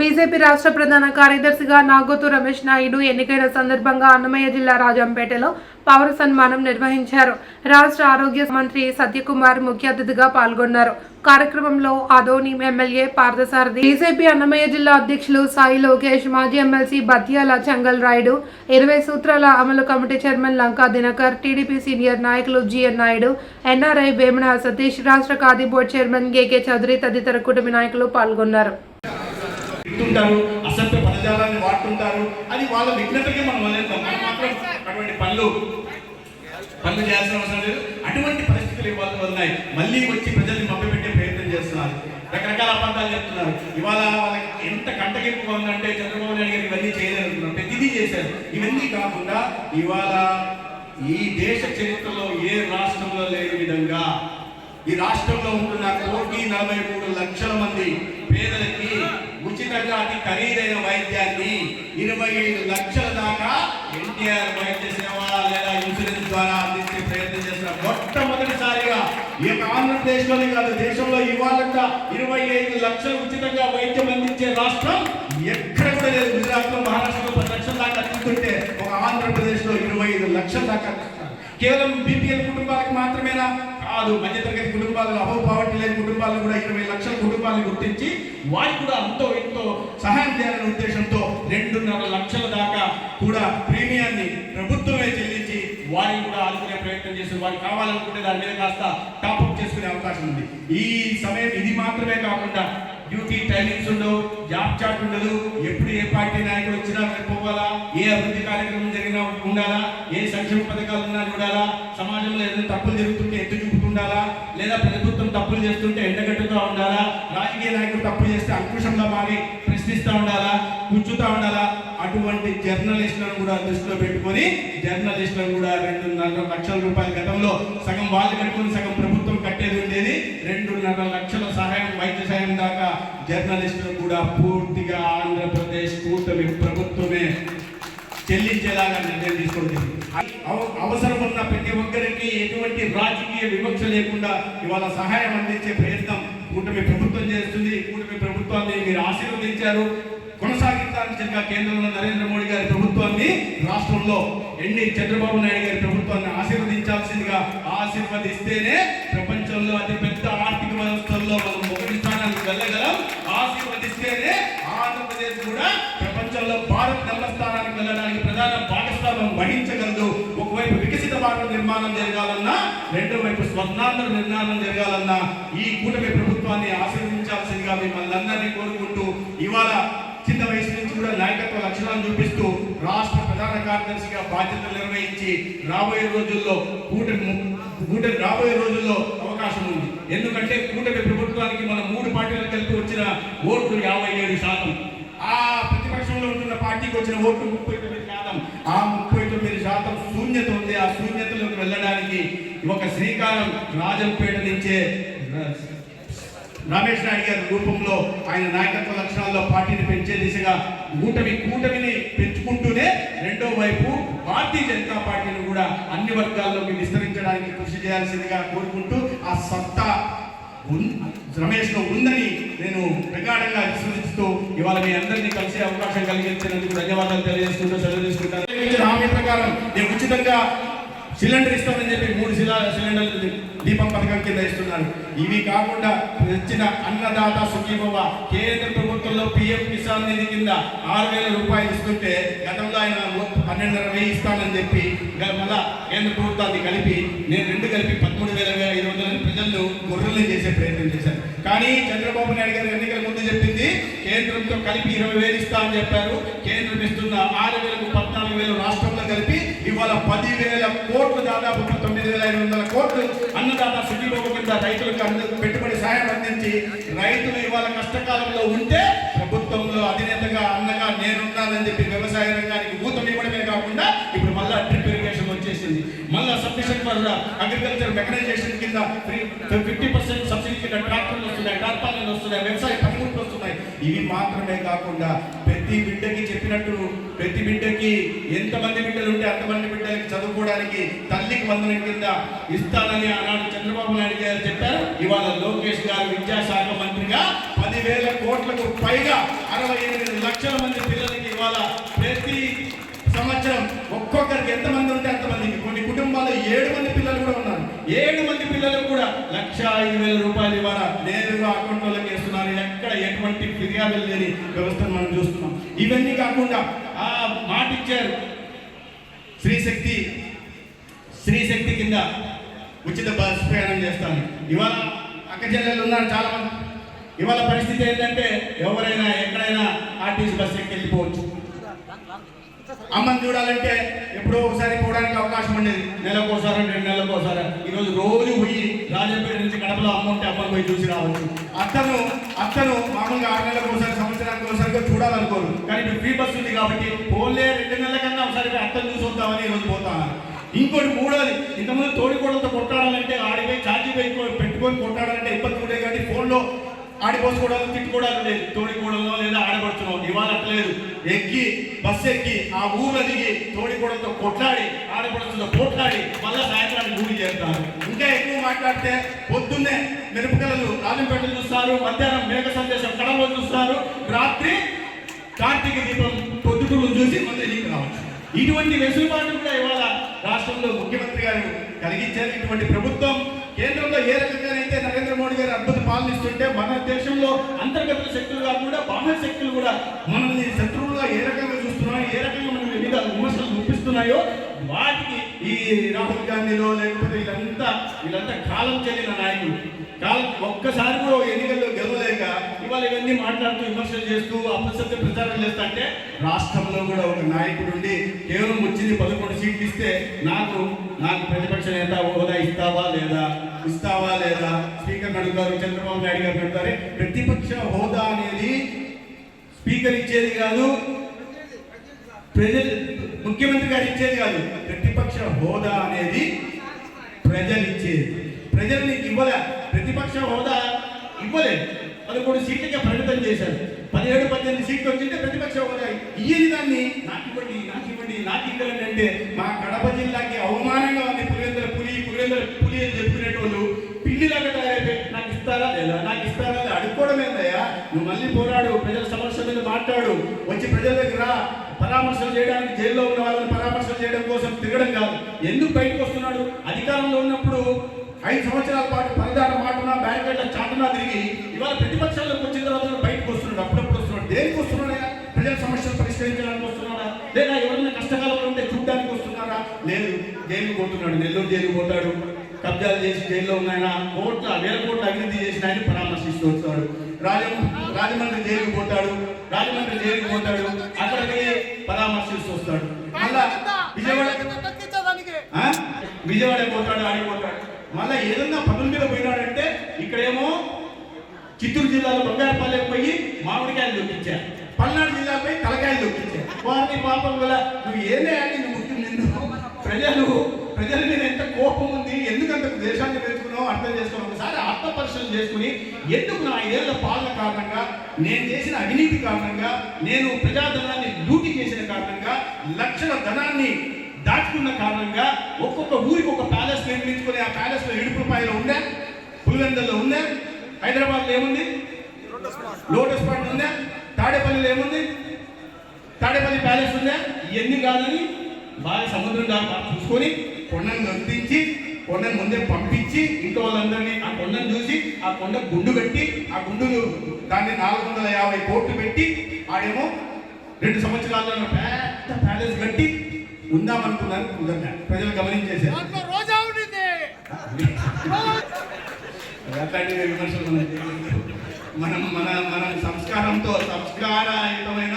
BJP రాష్ట్ర ప్రధాన కార్యదర్శిగా నాగోతు రమేష్ నాయుడు ఎన్నికైన సందర్భంగా అన్నమయ్య జిల్లా రాజంపేటలో పౌర సన్మానం నిర్వహించారు. రాష్ట్ర ఆరోగ్య మంత్రి సత్యకుమార్ ముఖ్య అతిథిగా పాల్గొన్నారు. కార్యక్రమంలో అదోని ఎమ్మెల్యే పార్థసారథి బీజేపీ అన్నమయ్య జిల్లా అధ్యక్షులు సాయి లోకేష్ మాజీ ఎమ్మెల్సీ బత్యాల చంగల్ రాయుడు ఇరవై సూత్రాల అమలు committee chairman Lanka Dinakar TDP senior నాయకులు G N Naidu NRI Vemana Satish రాష్ట్ర Khadi board chairman K K Chowdary తదితర కుటుంబ నాయకులు పాల్గొన్నారు. వింటుంటారు అసభ్య పదజాలాన్ని వాడుతుంటారు. అది వాళ్ళ విఘ్నతకి మనం వదిలేద్దాం మనం మాత్రం అటువంటి పనులు పనులు చేయాల్సిన అవసరం లేదు. అటువంటి పరిస్థితులు ఇవాళ ఉన్నాయి. మళ్ళీ వచ్చి ప్రజల్ని మభ్యపెట్టే ప్రయత్నం చేస్తున్నారు. రకరకాల అబద్ధాలు చెప్తున్నారు. ఇవాళ వాళ్ళకి ఎంత కంటగింపుగా ఉందంటే చంద్రబాబు నాయుడు గారు ఇవన్నీ చేయలేనుకున్నారు ప్రతిదీ చేశారు. ఇవన్నీ కాకుండా ఇవాళ ఈ దేశ చరిత్రలో ఏ రాష్ట్రంలో లేని విధంగా ఈ రాష్ట్రంలో ఉంటున్న కోటి నలభై మూడు లక్షల మంది పేదలకి ఉచితంగా అతి ఖరీదైన వైద్యాన్ని ఇరవై ఐదు లక్షల దాకా ఎన్టీఆర్ వైద్య సేవ లేదా ఇన్సూరెన్స్ ద్వారా అందించే ప్రయత్నం చేస్తున్న మొట్టమొదటిసారిగా ఈ యొక్క ఆంధ్రప్రదేశ్లోనే కాదు దేశంలో ఇవాళంట ఇరవై ఐదు లక్షలు ఉచితంగా వైద్యం అందించే రాష్ట్రం ఎక్కడ కూడా లేదు. గుజరాత్లో మహారాష్ట్రలో పది లక్షల దాకా అందిస్తుంటే ఒక ఆంధ్రప్రదేశ్లో ఇరవై ఐదు లక్షల దాకా కేవలం బీపీఎల్ కుటుంబాలకు మాత్రమేనా? కాదు. మధ్యతరగతి కుటుంబాలు అభవ పావర్టీ లేని కుటుంబాలను కూడా ఇరవై లక్షల కుటుంబాలను గుర్తించి వారికి కూడా అంతో ఎంతో సహాయం చేయాలనే ఉద్దేశంతో రెండున్నర లక్షల దాకా కూడా ప్రీమియాన్ని ప్రభుత్వమే చెల్లించి వారిని కూడా ఆదుకునే ప్రయత్నం చేసి వారికి కావాలనుకుంటే దాని మీద కాస్త టాప్అప్ చేసుకునే అవకాశం ఉంది. ఈ సమయం ఇది మాత్రమే కాకుండా డ్యూటీ టైమింగ్స్ ఉండవు జాబ్ చార్ట్ ఉండదు. ఎప్పుడు ఏ పార్టీ నాయకుడు వచ్చినా పోవాలా? ఏ అభివృద్ధి కార్యక్రమం జరిగినా ఉండాలా? సంక్షేమ పథకాలు ఉన్నా చూడాలా? సమాజంలో ఏదైనా తప్పులు జరుగుతుంటే ఎత్తు చూపుతుండాలా? లేదా ప్రభుత్వం తప్పులు చేస్తుంటే ఎండగట్టుతూ ఉండాలా? రాజకీయ నాయకులు తప్పులు చేస్తే అంకుశంగా మారి ప్రశ్నిస్తూ ఉండాలా? కూర్చుతా ఉండాలా? అటువంటి జర్నలిస్టులను కూడా దృష్టిలో పెట్టుకొని జర్నలిస్టులను కూడా రెండున్నర లక్షల రూపాయల గతంలో సగం వాళ్ళు కట్టుకుని సగం ప్రభుత్వం కట్టేది ఉండేది. రెండున్నర లక్షల సహాయం వైద్య సహాయం దాకా జర్నలిస్టులు కూడా పూర్తిగా ఆంధ్రప్రదేశ్ కూటమి ప్రభుత్వమే చెల్లించేలాగా నిర్ణయం తీసుకుంది అవసరం ఉన్న ప్రతి ఒక్కరికి ఎటువంటి రాజకీయ వివక్ష లేకుండా ఇవాళ సహాయం అందించే ప్రయత్నం కూటమి ప్రభుత్వం చేస్తుంది. కూటమి ప్రభుత్వాన్ని మీరు ఆశీర్వదించారు. కొనసాగించాల్సిందిగా కేంద్రంలో నరేంద్ర మోడీ గారి ప్రభుత్వాన్ని రాష్ట్రంలో ఎన్ని చంద్రబాబు నాయుడు గారి ప్రభుత్వాన్ని ఆశీర్వదించాల్సిందిగా ఆశీర్వదిస్తేనే ప్రపంచంలో అతిపెద్ద ఆర్థిక వ్యవస్థల్లో మనం మొదటి స్థానానికి వెళ్ళగలం ఆశీర్వదిస్తేనే ఆంధ్రప్రదేశ్ కూడా ప్రపంచంలో భారత్ నెంబర్ స్థానానికి వెళ్ళడానికి ప్రధాన భాగస్వామ్యం వహించగలదు. ఒకవైపు వికసిత భారత నిర్మాణం జరగాలన్నా రెండో వైపు స్వర్ణాంధ్ర నిర్మాణం జరగాలన్నా ఈ కూటమి ప్రభుత్వాన్ని ఆశీర్వదించాల్సిందిగా మిమ్మల్ని అందరినీ కోరుకుంటూ ఇవాళ చిన్న వయసు నుంచి కూడా నాయకత్వ లక్షణాలు చూపిస్తూ రాష్ట్ర ప్రధాన కార్యదర్శిగా బాధ్యతలు నిర్వహించి రాబోయే రోజుల్లో కూటమి కూటమి రాబోయే రోజుల్లో అవకాశం ఉంది. ఎందుకంటే కూటమి ప్రభుత్వానికి మన మూడు పార్టీలు కలిపి వచ్చిన ఓట్లు యాభై ఏడు శాతం. ఆ ప్రతిపక్షంలో ఉంటున్న పార్టీకి వచ్చిన ఓట్లు ముప్పై తొమ్మిది ఆ ముప్పై తొమ్మిది శాతం శూన్యత ఉంది. ఆ శూన్యతలోకి వెళ్ళడానికి ఒక శ్రీకారం రాజంపేట నుంచే రమేష్ నాయుడు గారి రూపంలో ఆయన నాయకత్వ లక్షణాల్లో పార్టీని పెంచే దిశగా కూటమి కూటమిని పెంచుకుంటూనే రెండో వైపు భారతీయ జనతా పార్టీని కూడా అన్ని వర్గాల్లోకి విస్తరించడానికి కృషి చేయాల్సిందిగా కోరుకుంటూ ఆ సత్తా రమేష్లో ఉందని నేను ప్రగాఢంగా విశ్వసిస్తూ ఇవాళ మీ అందరినీ కలిసే అవకాశం కలిగించినందుకు ధన్యవాదాలు తెలియజేసుకుంటూ సెలవు తీసుకుంటాను. ఇచ్చిన హామీ ప్రకారం. నేను ఉచితంగా సిలిండర్ ఇస్తామని చెప్పి మూడు శిలా సిలిండర్లు దీపం పథకం కింద ఇస్తున్నారు ఇవి కాకుండా తెచ్చిన అన్నదాత సుఖీభవ కేంద్ర ప్రభుత్వంలో పిఎం కిసాన్ నిధి కింద ఆరు వేల రూపాయలు ఇస్తుంటే గతంలో ఆయన పన్నెండున్నర వెయ్యి ఇస్తానని చెప్పి మళ్ళా కేంద్ర ప్రభుత్వాన్ని కలిపి నేను రెండు కలిపి పదమూడు వేల ఐదు వందల ప్రజలను గొర్రెలను చేసే ప్రయత్నం చేశారు కానీ చంద్రబాబు నాయుడు గారు ఎన్నికల ముందు చెప్పింది కేంద్రంతో కలిపి ఇరవై వేలు ఇస్తా అని చెప్పారు. కేంద్రం ఇస్తున్న ఆరు వేలకు పద్నాలుగు వేలు రాష్ట్రంలో కలిపి ఇవాళ పదివేల కోట్లు దాదాపు తొమ్మిది వేల ఐదు వందల కోట్లు అన్నదాత సుఖీభోగ కింద రైతులకు అందరికి పెట్టుబడి సాయం అందించి రైతులు ఇవాళ కష్టకాలంలో ఉంటే ప్రభుత్వంలో అధినేతగా అన్నగా నేనున్నానని చెప్పి వ్యవసాయ రంగానికి ఊతం ఇవ్వడమే కాకుండా ఇప్పుడు మళ్ళా డ్రిప్ వచ్చింది వచ్చేసింది మళ్ళా సబ్సిషన్ అగ్రికల్చర్ మెకనైజేషన్ కింద ఫిఫ్టీ పర్సెంట్ సబ్సిడీ కింద ట్రాక్టర్లు వస్తున్నాయి టార్పాలను వస్తున్నాయి వ్యవసాయ పనిముట్లు వస్తున్నాయి. ఇవి మాత్రమే కాకుండా ప్రతి బిడ్డకి చెప్పినట్టు ప్రతి బిడ్డకి ఎంతమంది బిడ్డలు ఉంటే అంతమంది బిడ్డలకి చదువుకోవడానికి తల్లికి వందనం కింద ఇస్తానని ఆనాడు చంద్రబాబు నాయుడు గారు చెప్పారు. ఇవాళ లోకేష్ గారు విద్యాశాఖ మంత్రిగా పదివేల కోట్లకు పైగా అరవై ఎనిమిది లక్షల మంది పిల్లలకి ఇవాళ ఎంతమంది ఉంటే అంతమందికి. కొన్ని కుటుంబాల్లో ఏడు మంది పిల్లలు కూడా ఉన్నారు. ఏడు మంది పిల్లలకు కూడా లక్ష ఐదు వేల రూపాయలు ఇవాళ నేరుగా అకౌంట్లోకి వేస్తున్నారు. ఎక్కడ ఎటువంటి ఫిర్యాదులు లేని వ్యవస్థను మనం చూస్తున్నాం. ఇవన్నీ కాకుండా ఆ మాట ఇచ్చారు. శ్రీశక్తి శ్రీశక్తి కింద ఉచిత బస్ ప్రయాణం చేస్తాను. ఇవాళ అక్క చెల్లెలు ఉన్నారు చాలా మంది ఇవాళ పరిస్థితి ఏంటంటే ఎవరైనా ఎక్కడైనా ఆర్టీసీ బస్ ఎక్కి వెళ్ళిపోవచ్చు. అమ్మని చూడాలంటే ఎప్పుడో ఒకసారి పోవడానికి అవకాశం ఉండేది. నెలకు ఒకసారి రెండు నెలలకు ఒకసారి ఈరోజు రోజు పోయి రాజపేట నుంచి కడపలో అమ్మ ఉంటే అమ్మని పోయి చూసి రావచ్చు. అత్తను అత్తను మామూలుగా ఆరు నెలలకు ఒకసారి సంవత్సరానికి ఒకసారిగా చూడాలనుకోరు. కానీ ఇప్పుడు ఫ్రీ బస్ ఉంది కాబట్టి పోలే రెండు నెలల కన్నా ఒకసారి అత్తను చూసి వద్దామని ఈరోజు పోతాను ఇంకోటి మూడోది ఇంతకుముందు తోడికోడలతో కొట్టాడాలంటే ఆడిపోయి ఛార్జీ పెట్టుకొని కొట్టాడాలంటే ఇబ్బంది ఉండే కానీ ఫోన్లో ఆడిపోసుకోవడం తిట్టుకోవడం లేదు. తోడికోడలో లేదా ఆడపడుతున్నాం ఇవాళ అట్లేదు ఎక్కి బస్సు ఎక్కి ఆ ఊర్లో దిగి తోడికోడలతో కొట్లాడి ఆడబడుతుందో కొట్లాడి మళ్ళా సాయంత్రాన్ని ఊరి చేస్తారు ఇంకా ఎక్కువ మాట్లాడితే పొద్దున్నే మిరపకాయలు రాజంపేటలు చూస్తారు మధ్యాహ్నం మేఘ సందేశం కడలో చూస్తారు రాత్రి కార్తీక దీపం పొద్దుటూరు చూసి మళ్ళీ ఇంటికి రావచ్చు. ఇటువంటి వెసులుబాటు కూడా ఇవాళ రాష్ట్రంలో ముఖ్యమంత్రి గారు కలిగించారు. ఇటువంటి ప్రభుత్వం కేంద్రంలో ఏ రకంగానైతే నరేంద్ర మోడీ గారు అద్భుత పాలనిస్తుంటే మన దేశంలో అంతర్గత శక్తులు కాకుండా బాహ్య శక్తులు కూడా మనల్ని శత్రువులుగా ఏ రకంగా చూస్తున్నాయో ఏ రకంగా మనం వివిధ విమర్శలు చూపిస్తున్నాయో వాటికి ఈ రాహుల్ గాంధీలో లేకపోతే వీళ్ళంతా వీళ్ళంతా కాలం చెల్లిన నాయకులు. కాలం ఒక్కసారి కూడా ఎన్నికల్లో ఇవాళ ఇవన్నీ మాట్లాడుతూ విమర్శలు చేస్తూ అపసత్య ప్రచారం చేస్తా అంటే రాష్ట్రంలో కూడా ఒక నాయకుడు ఉండి కేవలం వచ్చింది పదకొండు సీట్లు ఇస్తే నాకు నాకు ప్రతిపక్ష నేత హోదా ఇస్తావా లేదా? ఇస్తావా లేదా? స్పీకర్ అడుగుతారు చంద్రబాబు నాయుడు గారు అడుగుతారు ప్రతిపక్ష హోదా అనేది స్పీకర్ ఇచ్చేది కాదు ప్రజలు ముఖ్యమంత్రి గారు ఇచ్చేది కాదు ప్రతిపక్ష హోదా అనేది ప్రజలు ఇచ్చేది. ప్రజలు నీకు ఇవ్వలే ప్రతిపక్ష హోదా ఇవ్వలేదు. పదకొండు సీట్లకే పరిమితం చేశారు. పదిహేడు పద్దెనిమిది సీట్లు వచ్చింటే ప్రతిపక్ష హోదా ఇయ్యని దాన్ని నాకు ఇవ్వండి నాకు అంటే మా కడప జిల్లాకి అవమానంగా ఉంది పులివెందుల పులి పులివెందుల పులి అని చెప్పుకునేటోళ్ళు. పిల్లిలాగా తయారైపోయి నాకు ఇస్తారా లేదా? నాకు ఇస్తారా లేదా? అడుక్కోవడం ఏందయ్యా? నువ్వు మళ్ళీ పోరాడు ప్రజల సమస్యల మీద మాట్లాడు. వచ్చి ప్రజల దగ్గర పరామర్శలు చేయడానికి జైల్లో ఉన్న వాళ్ళని పరామర్శలు చేయడం కోసం తిరగడం కాదు. ఎందుకు బయటకు వస్తున్నాడు? అధికారంలో ఉన్నప్పుడు ఐదు సంవత్సరాల పాటు పరదాట మాటన బ్యారికేడ్ల చాటున తిరిగి ఇవాళ ప్రతిపక్షాల్లోకి వచ్చిన తర్వాత బయటకు వస్తున్నాడు. అప్పుడప్పుడు వస్తున్నాడు. దేనికి వస్తున్నాడా? ప్రజల సమస్యలు పరిష్కరించడానికి వస్తున్నాడా? లేదా ఎవరైనా కష్టకాలంలో ఉంటే చూడడానికి వస్తున్నారా లేదు. జైలుకు పోతున్నాడు. నెల్లూరు జైలుకు పోతాడు. కబ్జాలు చేసి జైల్లో ఉన్నాయన. కోట్ల వేల కోట్ల అభివృద్ధి చేసిన ఆయన పరామర్శిస్తూ వస్తాడు. రాజ రాజమండ్రి జైలుకు పోతాడు. రాజమండ్రి జైలుకు పోతాడు. అక్కడికి పరామర్శిస్తూ వస్తాడు. మళ్ళా విజయవాడ? విజయవాడ పోతాడు ఆడిపోతాడు మళ్ళీ ఏదన్నా పనుల మీద పోయినాడంటే ఇక్కడేమో చిత్తూరు జిల్లాలో బంగారపల్లెకి పోయి మామిడికాయలు దొక్కించారు పల్నాడు జిల్లాపై తలకాయలు దొక్కించారు వారిని పాపం వల్ల నువ్వు ఏదే అని ముఖ్యం నిన్ను ప్రజలు ప్రజల మీద ఎంత కోపం ఉంది ఎందుకంత దేశాన్ని పెంచుకున్నావు అర్థం చేసుకున్నావు ఒకసారి ఆత్మ పరిశీలన చేసుకుని ఎందుకు నా ఐదేళ్ళ పాలన కారణంగా నేను చేసిన అవినీతి కారణంగా నేను ప్రజాధనాన్ని లూటి చేసిన కారణంగా లక్షల ధనాన్ని దాటుకున్న కారణంగా ఒక్కొక్క ఊరికి ఒక ప్యాలెస్ నిర్మించుకుని ఆ ప్యాలెస్లో ఇడుపులపాయలో ఉందా పులివెందల్లో ఉందా హైదరాబాద్లో ఏముంది? లోటస్ పాయింట్ ఉందా తాడేపల్లిలో ఏముంది? తాడేపల్లి ప్యాలెస్ ఉందా ఇవన్నీ కాదని బాగా సముద్రం దాకా చూసుకొని కొండను గర్తించి కొండను ముందే పంపించి ఇంట్లో వాళ్ళందరినీ ఆ కొండను చూసి ఆ కొండ గుండు కట్టి ఆ గుండు దాన్ని నాలుగు వందల యాభై కోట్లు పెట్టి ఆడేమో రెండు సంవత్సరాల్లో పెద్ద ప్యాలెస్ కట్టి ఉందామనుకున్నాను కుదరలే. ప్రజలు గమనించేసారు మనం మన మన సంస్కారంతో సంస్కారయుతమైన